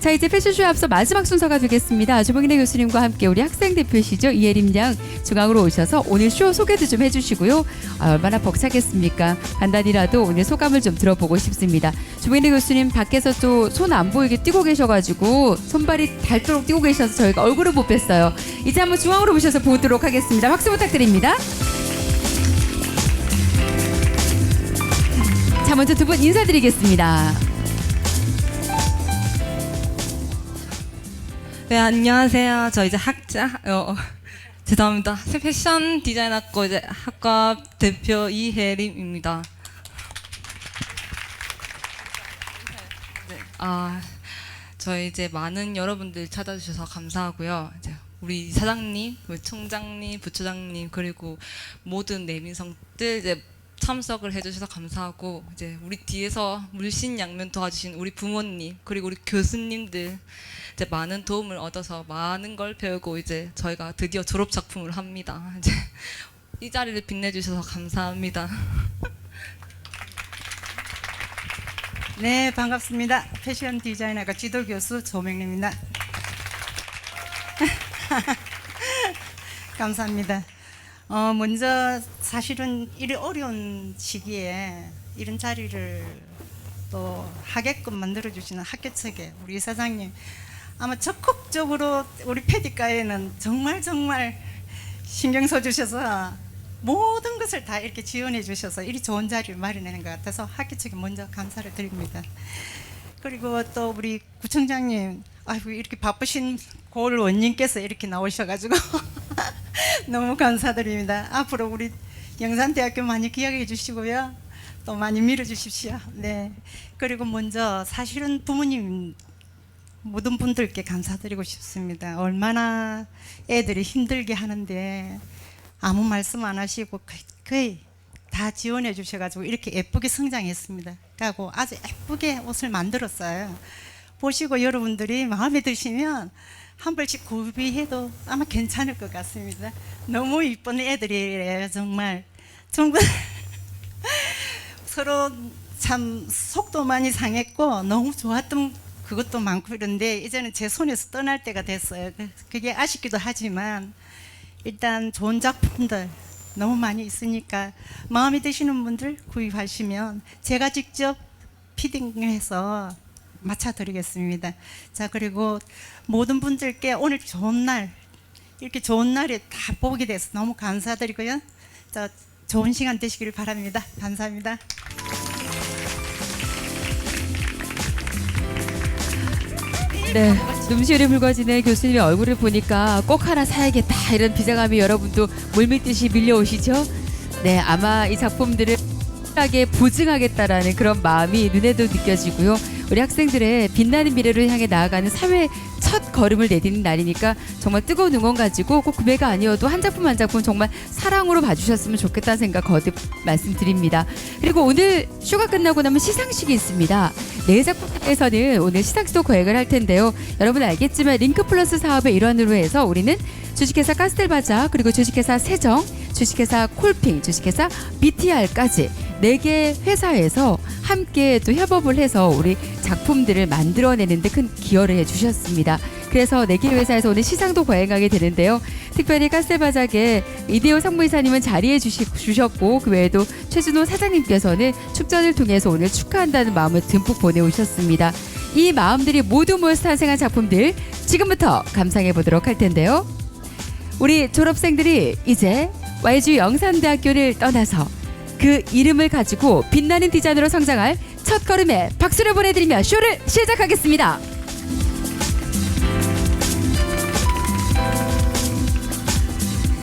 자 이제 패션쇼에 앞서 마지막 순서가 되겠습니다. 조봉인의 교수님과 함께 우리 학생 대표시죠 이예림 양 중앙으로 오셔서 오늘 쇼 소개도 좀 해주시고요. 아, 얼마나 벅차겠습니까? 간단히라도 오늘 소감을 좀 들어보고 싶습니다. 조봉인의 교수님 밖에서 또 손 안 보이게 뛰고 계셔가지고 손발이 닳도록 뛰고 계셔서 저희가 얼굴을 못 뵀어요. 이제 한번 중앙으로 모셔서 보도록 하겠습니다. 박수 부탁드립니다. 자 먼저 두 분 인사드리겠습니다. 네, 안녕하세요. 저 이제 학자, 어, 어, 죄송합니다. 패션 디자인 학과 이제 학과 대표 이혜림입니다. 네, 아, 저희 이제 많은 여러분들 찾아주셔서 감사하고요. 이제 우리 사장님, 우리 총장님, 부처장님, 그리고 모든 내민성들 이제 참석을 해주셔서 감사하고 이제 우리 뒤에서 물신양면 도와주신 우리 부모님 그리고 우리 교수님들 이제 많은 도움을 얻어서 많은 걸 배우고 이제 저희가 드디어 졸업 작품을 합니다. 이제 이 자리를 빛내주셔서 감사합니다. 네, 반갑습니다. 패션 디자이너가 지도 교수 조명래입니다. 감사합니다. 어, 먼저 사실은 이 어려운 시기에 이런 자리를 또 하게끔 만들어 주시는 학교 측에 우리 이사장님 아마 적극적으로 우리 패디과에는 정말 정말 신경 써 주셔서 모든 것을 다 이렇게 지원해 주셔서 이리 좋은 자리를 마련하는 것 같아서 학교 측에 먼저 감사를 드립니다. 그리고 또 우리 구청장님, 아이고 이렇게 바쁘신 고을 원님께서 이렇게 나오셔가지고 너무 감사드립니다. 앞으로 우리 영산대학교 많이 기억해 주시고요. 또 많이 밀어 주십시오. 네. 그리고 먼저 사실은 부모님 모든 분들께 감사드리고 싶습니다. 얼마나 애들이 힘들게 하는데 아무 말씀 안 하시고 거의, 다 지원해 주셔가지고 이렇게 예쁘게 성장했습니다. 그리고 아주 예쁘게 옷을 만들었어요. 보시고 여러분들이 마음에 드시면 한 벌씩 구비해도 아마 괜찮을 것 같습니다. 너무 이쁜 애들이에요, 정말. 정말 서로 참 속도 많이 상했고 너무 좋았던 그것도 많고 이런데 이제는 제 손에서 떠날 때가 됐어요. 그- 그게 아쉽기도 하지만 일단 좋은 작품들 너무 많이 있으니까 마음에 드시는 분들 구입하시면 제가 직접 피딩해서 맞춰드리겠습니다. 자 그리고 모든 분들께 오늘 좋은 날 이렇게 좋은 날에 다 보게 돼서 너무 감사드리고요. 자 좋은 시간 되시길 바랍니다. 감사합니다. 네, 눈시울이 붉어지는 교수님의 얼굴을 보니까 꼭 하나 사야겠다 이런 비장함이 여러분도 물밀듯이 밀려오시죠? 네, 아마 이 작품들을 하게 보증하겠다라는 그런 마음이 눈에도 느껴지고요. 우리 학생들의 빛나는 미래를 향해 나아가는 사회 첫 걸음을 내디는 날이니까 정말 뜨거운 응원 가지고 꼭 구매가 아니어도 한 작품 한 작품 정말 사랑으로 봐주셨으면 좋겠다는 생각 거듭 말씀드립니다. 그리고 오늘 쇼가 끝나고 나면 시상식이 있습니다. 네 작품에서는 오늘 시상식도 거행을 할 텐데요. 여러분 알겠지만 링크 플러스 사업의 일환으로 해서 우리는 주식회사 카스텔바자 그리고 주식회사 세정, 주식회사 콜핑, 주식회사 BTR까지 네 개 회사에서 함께 또 협업을 해서 우리 작품들을 만들어내는데 큰 기여를 해주셨습니다. 그래서 네개 회사에서 오늘 시상도 거행하게 되는데요. 특별히 카스텔바자의 이대호 상무이사님은 자리해 주셨고 그 외에도 최준호 사장님께서는 축전을 통해서 오늘 축하한다는 마음을 듬뿍 보내오셨습니다. 이 마음들이 모두 모여서 탄생한 작품들 지금부터 감상해 보도록 할 텐데요. 우리 졸업생들이 이제 YG 영산대학교를 떠나서 그 이름을 가지고 빛나는 디자인으로 성장할 첫 걸음에 박수를 보내드리며 쇼를 시작하겠습니다.